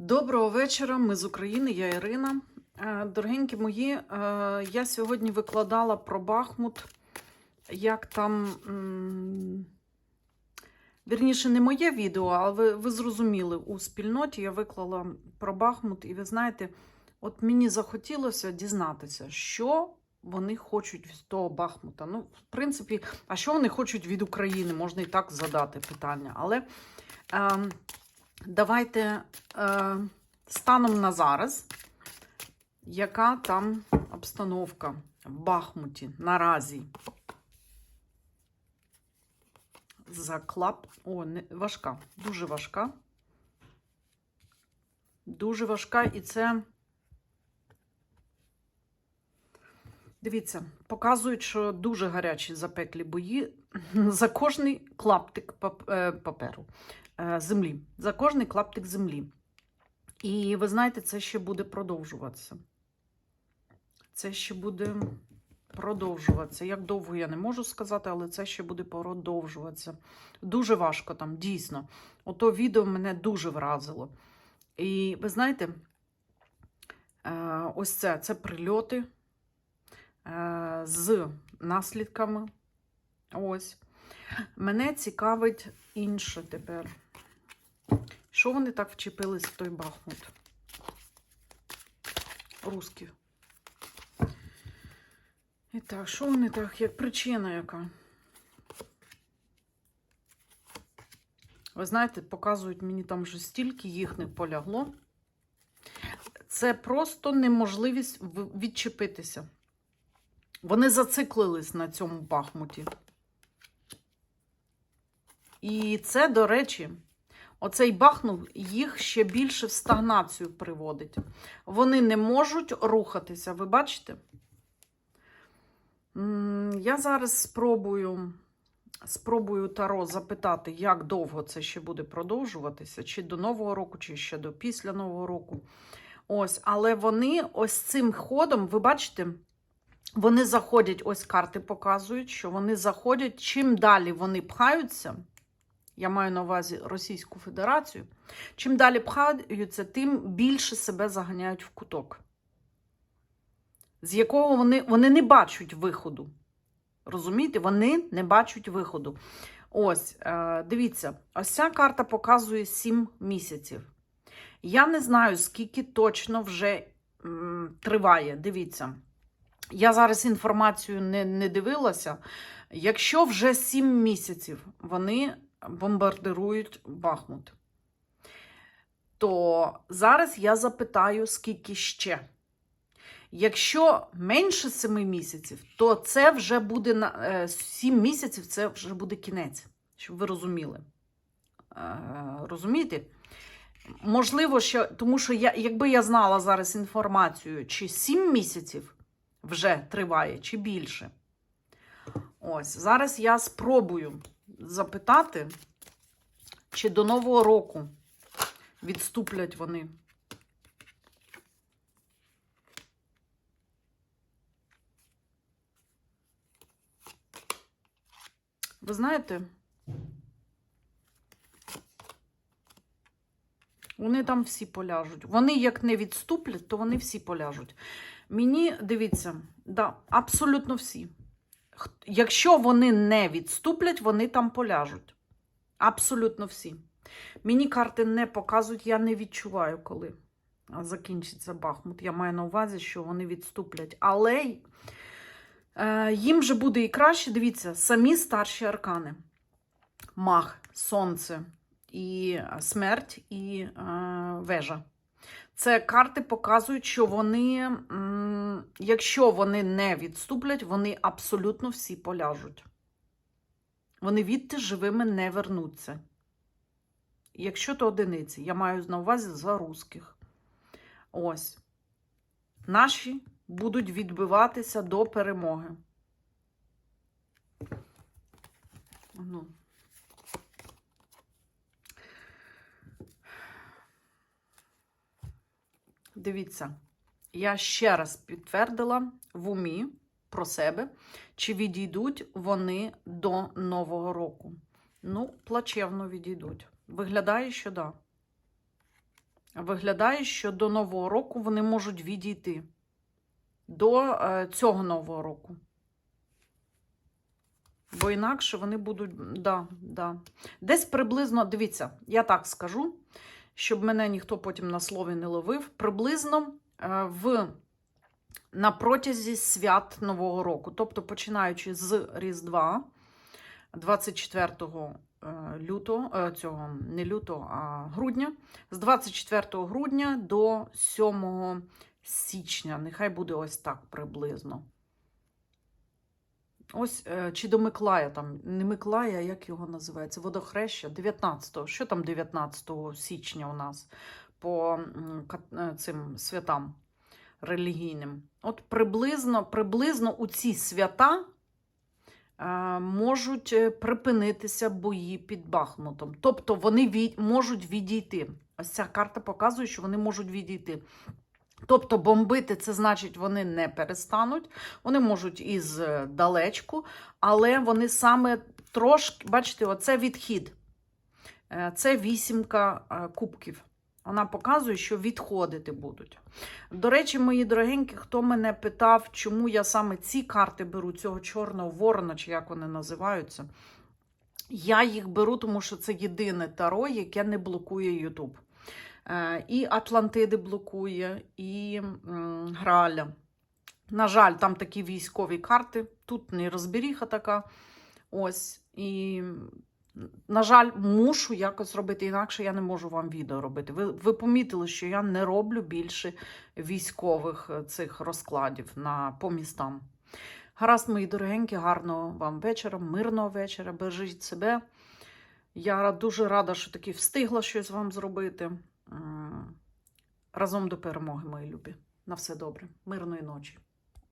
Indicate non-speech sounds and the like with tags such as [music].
Доброго вечора, ми з України, я Ірина. Е, Дорогенькі мої, е, я сьогодні викладала про Бахмут, як там. Вірніше, не моє відео, але ви, ви зрозуміли, у спільноті я виклала про Бахмут, і ви знаєте, от мені захотілося дізнатися, що вони хочуть від того Бахмута. Ну, в принципі, а що вони хочуть від України? Можна і так задати питання. Але. Е, Давайте е, станом на зараз, яка там обстановка в Бахмуті наразі? Заклап. О, не, важка, дуже важка. Дуже важка, і це. Дивіться, показують, що дуже гарячі запеклі бої [laughs] за кожний клаптик е, паперу е, землі, за кожний клаптик землі. І ви знаєте, це ще буде продовжуватися. Це ще буде продовжуватися. Як довго я не можу сказати, але це ще буде продовжуватися. Дуже важко там, дійсно. Ото відео мене дуже вразило. І ви знаєте, е, ось це це прильоти з наслідками. Ось. Мене цікавить інше тепер. Що вони так вчепились в той Бахмут? Русські. І так, що вони так, як причина яка? Ви знаєте, показують мені там вже стільки їхніх полягло. Це просто неможливість відчепитися. Вони зациклились на цьому Бахмуті. І це, до речі, оцей Бахмут їх ще більше в стагнацію приводить. Вони не можуть рухатися. Ви бачите? Я зараз спробую, спробую Таро запитати, як довго це ще буде продовжуватися, чи до Нового року, чи ще до після Нового року. Ось, але вони ось цим ходом, ви бачите, вони заходять, ось карти показують, що вони заходять, чим далі вони пхаються. Я маю на увазі Російську Федерацію. Чим далі пхаються, тим більше себе заганяють в куток, з якого вони, вони не бачать виходу. Розумієте, вони не бачать виходу. Ось, е, дивіться, ось ця карта показує 7 місяців. Я не знаю, скільки точно вже м, триває. Дивіться. Я зараз інформацію не, не дивилася. Якщо вже 7 місяців вони бомбардирують Бахмут, то зараз я запитаю, скільки ще. Якщо менше 7 місяців, то це вже буде на 7 місяців це вже буде кінець, щоб ви розуміли. Е, Розумієте? Можливо, що тому що я, якби я знала зараз інформацію, чи 7 місяців вже триває, чи більше. Ось, зараз я спробую запитати, чи до Нового року відступлять вони. Ви знаєте, вони там всі поляжуть. Вони як не відступлять, то вони всі поляжуть. Мені дивіться, да, абсолютно всі. Якщо вони не відступлять, вони там поляжуть. Абсолютно всі. Мені карти не показують, я не відчуваю, коли закінчиться Бахмут. Я маю на увазі, що вони відступлять. Але е, їм же буде і краще, дивіться, самі старші аркани. Мах, сонце, і е, смерть, і е, вежа. Це карти показують, що вони, якщо вони не відступлять, вони абсолютно всі поляжуть. Вони відти живими не вернуться. Якщо то одиниці, я маю на увазі за русських. Ось. Наші будуть відбиватися до перемоги. Ну. Дивіться, я ще раз підтвердила в умі про себе, чи відійдуть вони до Нового року. Ну, плачевно відійдуть. Виглядає, що да. виглядає, що до Нового року вони можуть відійти. До е, цього Нового року. Бо інакше вони будуть. Да, да. Десь приблизно, дивіться, я так скажу, щоб мене ніхто потім на слові не ловив. Приблизно е, в, на протязі свят Нового року, тобто починаючи з Різдва 24 е, лютого, е, цього не лютого, а грудня, з 24 грудня до 7 січня. Нехай буде ось так приблизно. Ось е, чи до Миколая, там не Миколая, а як його називається? Водохреща 19-го. Що там 19 січня у нас по е, цим святам релігійним? От приблизно, приблизно у ці свята е, можуть припинитися бої під Бахмутом. Тобто вони від, можуть відійти. Ось ця карта показує, що вони можуть відійти. Тобто бомбити це значить, вони не перестануть, вони можуть із е, далечку, але вони саме трошки, бачите, оце відхід. Е, Це вісімка е, кубків. Вона показує, що відходити будуть. До речі, мої дорогенькі, хто мене питав, чому я саме ці карти беру, цього чорного ворона, чи як вони називаються. Я їх беру, тому що це єдине таро, яке не блокує YouTube. Е, І Атлантиди блокує, і Граля. На жаль, там такі військові карти. Тут не розберіха така. Ось. І, на жаль, мушу якось робити, інакше я не можу вам відео робити. Ви, ви помітили, що я не роблю більше військових е, цих розкладів на, по містам. Гаразд, мої дорогенькі, гарного вам вечора, мирного вечора, бережіть себе. Я дуже рада, що таки встигла щось вам зробити. Разом до перемоги, мої любі. На все добре. Мирної ночі.